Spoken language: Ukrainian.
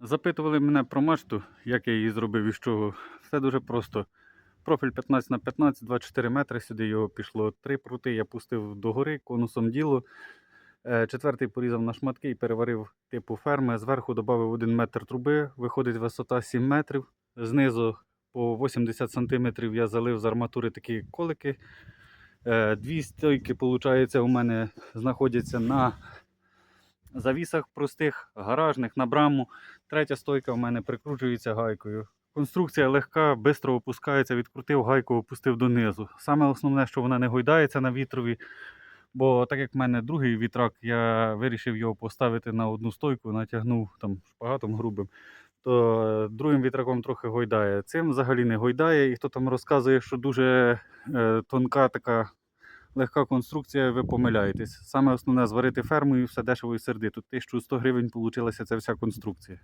Запитували мене про мачту, як я її зробив і з чого. Все дуже просто. Профіль 15 на 15, 24 метри. Сюди його пішло три прути. Я пустив догори конусом діло. Е, Четвертий порізав на шматки і переварив типу ферми. Зверху додав 1 метр труби, виходить висота 7 метрів. Знизу по 80 сантиметрів я залив з арматури такі колики. Е, Дві стойки, виходить, у мене знаходяться на завісах простих, гаражних, на браму. Третя стойка в мене прикручується гайкою. Конструкція легка, швидко опускається, відкрутив гайку, опустив донизу. Саме основне, що вона не гойдається на вітрові. Бо так як в мене другий вітрак, я вирішив його поставити на одну стойку, натягнув там шпагатом грубим, то е, другим вітраком трохи гойдає. Цим взагалі не гойдає. І хто там розказує, що дуже е, тонка така легка конструкція, ви помиляєтесь. Саме основне зварити ферму і все дешево і сердито. 1100 гривень вийшла ця вся конструкція.